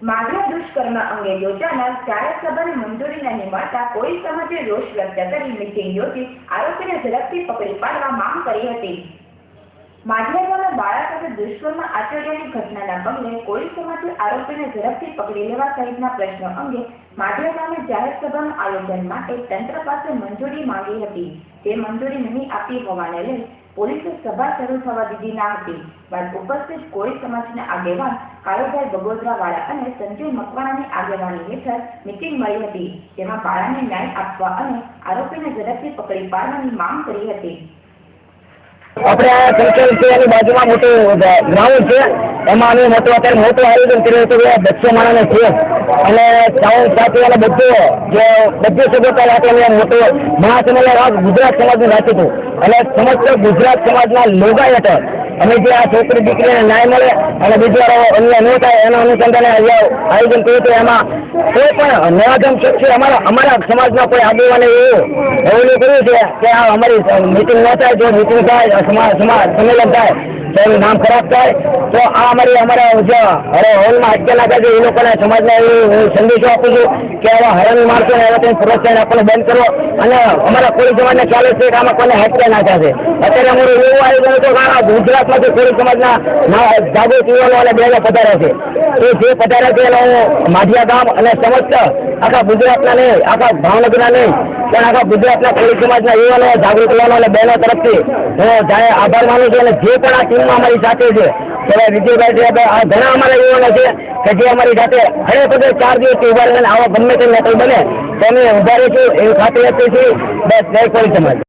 માનવ દુષ્કર્મ અંગે યોજાનાર જાહેર સભાને મંજૂરી નહીં મળતા કોઈ સમાજે રોષ વ્યક્ત કરી મિટિંગ યોજી આરોપીને ઝડપથી પકડી પાડવા માંગ કરી હતી. માધ્યમોના બાળક સાથે દુષ્કર્મ આચર્યાની ઘટનાના પગલે કોળી સમાજે આરોપીને ઝડપથી પકડી લેવા સહિતના પ્રશ્નો અંગે માધ્ય ગામે જાહેર સભાનું આયોજન માટે તંત્ર પાસે મંજૂરી માંગી હતી. તે મંજૂરી નહીં આપી હોવાને લઈ પોલીસે સભા શરૂ થવા દીધી ના હતી. બાદ ઉપસ્થિત કોળી સમાજના આગેવાન કાળુભાઈ બગોદરાવાળા અને સંજય મકવાણાની આગેવાની હેઠળ મિટિંગ મળી હતી, જેમાં બાળાને ન્યાય આપવા અને આરોપીને ઝડપથી પકડી પાડવાની માંગ કરી હતી. આપણે આ સંકલ છે, એની બાજુમાં મોટું ગ્રાઉન્ડ છે. એમાં અમે મોટું અત્યારે મોટું આયોજન કર્યું હતું કે બસો માણસને છે. અને સાઉન્ડ સાથે અને બધું, જે બધી સગવડતા સાથે અમે મોટું મહાસંમેલન ગુજરાત સમાજનું રાખ્યું હતું અને સમસ્ત ગુજરાત સમાજના લોગા હેઠળ અમે જે આ છોકરી દીકરીને ન્યાય મળે અને બીજી અન્ય ન થાય એના અનુસંધાને આયોજન કર્યું હતું એમાં કોઈ પણ નવાગમ શખ્સે અમારા અમારા સમાજના કોઈ આગેવાને એવું એવું કર્યું છે કે આ અમારી મિટિંગ ન થાય, જો મિટિંગ થાય સમાજ સંમેલન થાય તો એનું નામ ખરાબ થાય, તો આ અમારી અમારા જે હત્યા નાખ્યા છે એ લોકોને સમાજને એ સંદેશો આપું છું કે આવા હરણ માણસો એવા કંઈ પ્રોત્સાહન આપણને બંધ કરો અને અમારા કોળી સમાજને ચાલે છે કે આમાં કોને હત્યા ના થશે અત્યારે અમારું એવું આયોજન હતું કે આ ગુજરાતમાંથી કોળી સમાજના જાગૃત યુવાનો અને બહેનો પધારે છે. એ જે પધારે છે એનો માઢિયા ગામ અને સમસ્ત આખા ગુજરાતના નહીં, આખા ભાવનગરના નહીં, પણ આખા ગુજરાતના કોળી સમાજના યુવાનો જાગૃત યુવાનો અને બહેનો તરફથી હું જાણે આભાર માનું છું અને જે પણ આ ટીમમાં અમારી સાથે છે, ત્યારે વિજયભાઈ છે આ ઘણા અમારા યુવાનો છે કે જે અમારી સાથે હરે પગે ચાર દિવસથી ઊભા રહીને આવા ગમે તે નકલ બને, તો અમે ઊભા રહીશું, એવી ખાતરી આપીએ છીએ. બસ, જય કોઈ સમાજ.